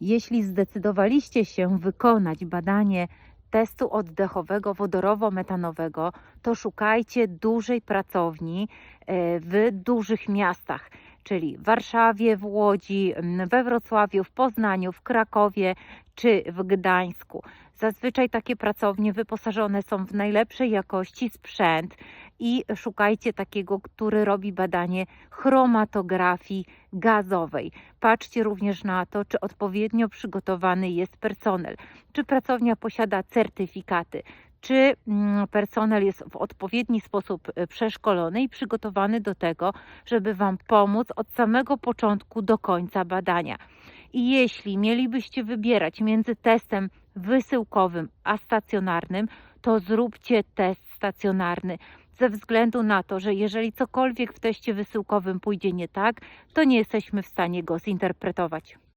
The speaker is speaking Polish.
Jeśli zdecydowaliście się wykonać badanie testu oddechowego wodorowo-metanowego, to szukajcie dużej pracowni e, w dużych miastach, czyli w Warszawie, w Łodzi, m, we Wrocławiu, w Poznaniu, w Krakowie czy w Gdańsku. Zazwyczaj takie pracownie wyposażone są w najlepszej jakości sprzęt i szukajcie takiego, który robi badanie chromatografii gazowej. Patrzcie również na to, czy odpowiednio przygotowany jest personel, czy pracownia posiada certyfikaty, czy mm, personel jest w odpowiedni sposób e, przeszkolony i przygotowany do tego, żeby Wam pomóc od samego początku do końca badania. I jeśli mielibyście wybierać między testem wysyłkowym a stacjonarnym, to zróbcie test stacjonarny. Ze względu na to, że jeżeli cokolwiek w teście wysyłkowym pójdzie nie tak, to nie jesteśmy w stanie go zinterpretować.